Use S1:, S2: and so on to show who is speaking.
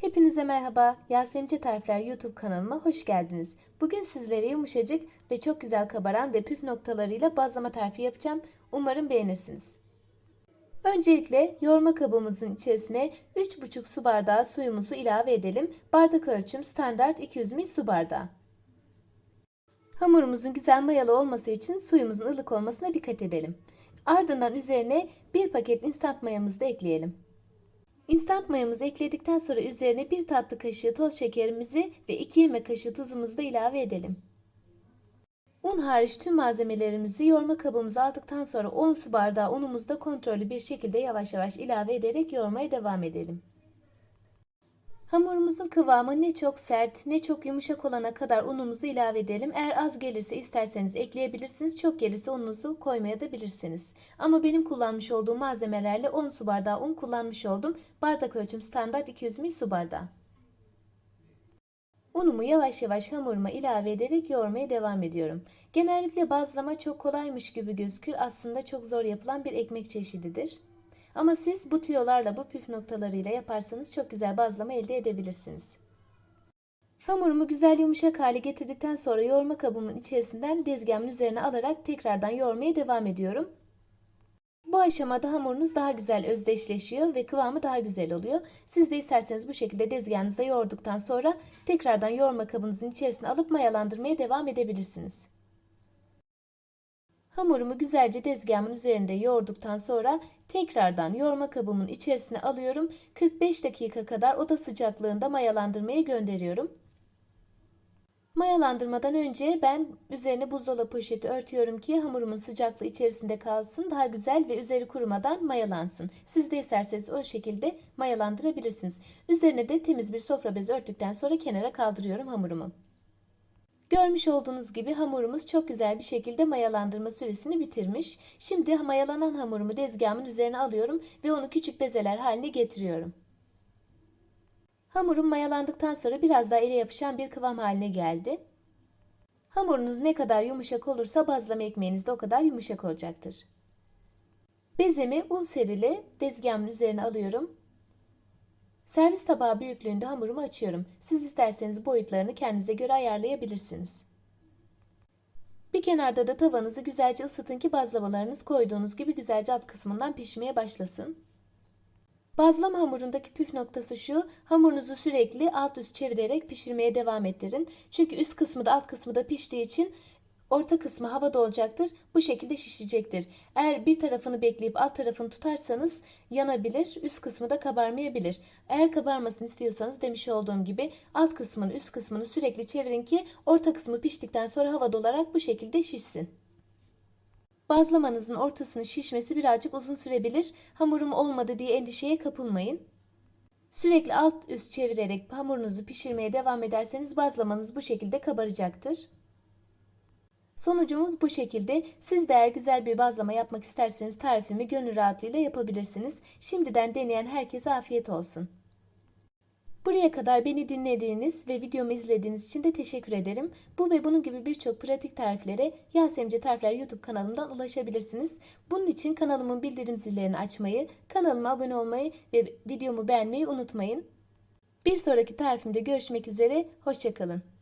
S1: Hepinize merhaba. Yasemince Tarifler YouTube kanalıma hoş geldiniz. Bugün sizlere yumuşacık ve çok güzel kabaran ve püf noktalarıyla bazlama tarifi yapacağım. Umarım beğenirsiniz. Öncelikle yoğurma kabımızın içerisine 3,5 su bardağı suyumuzu ilave edelim. Bardak ölçüm standart 200 ml su bardağı. Hamurumuzun güzel mayalı olması için suyumuzun ılık olmasına dikkat edelim. Ardından üzerine bir paket instant mayamızı da ekleyelim. İnstant mayamızı ekledikten sonra üzerine bir tatlı kaşığı toz şekerimizi ve 2 yemek kaşığı tuzumuzu da ilave edelim. Un hariç tüm malzemelerimizi yoğurma kabımıza aldıktan sonra 10 su bardağı unumuzu da kontrollü bir şekilde yavaş yavaş ilave ederek yoğurmaya devam edelim. Hamurumuzun kıvamı ne çok sert ne çok yumuşak olana kadar unumuzu ilave edelim. Eğer az gelirse isterseniz ekleyebilirsiniz. Çok gelirse ununuzu koymaya da bilirsiniz. Ama benim kullanmış olduğum malzemelerle 10 su bardağı un kullanmış oldum. Bardak ölçüm standart 200 ml su bardağı. Unumu yavaş yavaş hamuruma ilave ederek yoğurmaya devam ediyorum. Genellikle bazlama çok kolaymış gibi gözükür. Aslında çok zor yapılan bir ekmek çeşididir. Ama siz bu tüyolarla, bu püf noktalarıyla yaparsanız çok güzel bazlama elde edebilirsiniz. Hamurumu güzel yumuşak hale getirdikten sonra yoğurma kabımın içerisinden dezgahımın üzerine alarak tekrardan yoğurmaya devam ediyorum. Bu aşamada hamurunuz daha güzel özdeşleşiyor ve kıvamı daha güzel oluyor. Siz de isterseniz bu şekilde dezgahınızda yoğurduktan sonra tekrardan yoğurma kabınızın içerisine alıp mayalandırmaya devam edebilirsiniz. Hamurumu güzelce tezgahımın üzerinde yoğurduktan sonra tekrardan yoğurma kabımın içerisine alıyorum. 45 dakika kadar oda sıcaklığında mayalandırmaya gönderiyorum. Mayalandırmadan önce ben üzerine buzdolabı poşeti örtüyorum ki hamurumun sıcaklığı içerisinde kalsın, daha güzel ve üzeri kurumadan mayalansın. Siz de isterseniz o şekilde mayalandırabilirsiniz. Üzerine de temiz bir sofra bezi örttükten sonra kenara kaldırıyorum hamurumu. Görmüş olduğunuz gibi hamurumuz çok güzel bir şekilde mayalandırma süresini bitirmiş. Şimdi mayalanan hamurumu tezgahımın üzerine alıyorum ve onu küçük bezeler haline getiriyorum. Hamurum mayalandıktan sonra biraz daha ele yapışan bir kıvam haline geldi. Hamurunuz ne kadar yumuşak olursa bazlama ekmeğiniz de o kadar yumuşak olacaktır. Bezemi un serili tezgahımın üzerine alıyorum Servis tabağı büyüklüğünde hamurumu açıyorum. Siz isterseniz boyutlarını kendinize göre ayarlayabilirsiniz. Bir kenarda da tavanızı güzelce ısıtın ki bazlamalarınız koyduğunuz gibi güzelce alt kısmından pişmeye başlasın. Bazlama hamurundaki püf noktası şu, hamurunuzu sürekli alt üst çevirerek pişirmeye devam ettirin. Çünkü üst kısmı da alt kısmı da piştiği için Orta kısmı havada olacaktır. Bu şekilde şişecektir. Eğer bir tarafını bekleyip alt tarafını tutarsanız yanabilir, üst kısmı da kabarmayabilir. Eğer kabarmasını istiyorsanız demiş olduğum gibi alt kısmını, üst kısmını sürekli çevirin ki orta kısmı piştikten sonra havada olarak bu şekilde şişsin. Bazlamanızın ortasının şişmesi birazcık uzun sürebilir. Hamurum olmadı diye endişeye kapılmayın. Sürekli alt üst çevirerek hamurunuzu pişirmeye devam ederseniz bazlamanız bu şekilde kabaracaktır. Sonucumuz bu şekilde. Siz de eğer güzel bir bazlama yapmak isterseniz tarifimi gönül rahatlığıyla yapabilirsiniz. Şimdiden deneyen herkese afiyet olsun. Buraya kadar beni dinlediğiniz ve videomu izlediğiniz için de teşekkür ederim. Bu ve bunun gibi birçok pratik tariflere Yasemince Tarifler YouTube kanalımdan ulaşabilirsiniz. Bunun için kanalımın bildirim zillerini açmayı, kanalıma abone olmayı ve videomu beğenmeyi unutmayın. Bir sonraki tarifimde görüşmek üzere, hoşçakalın.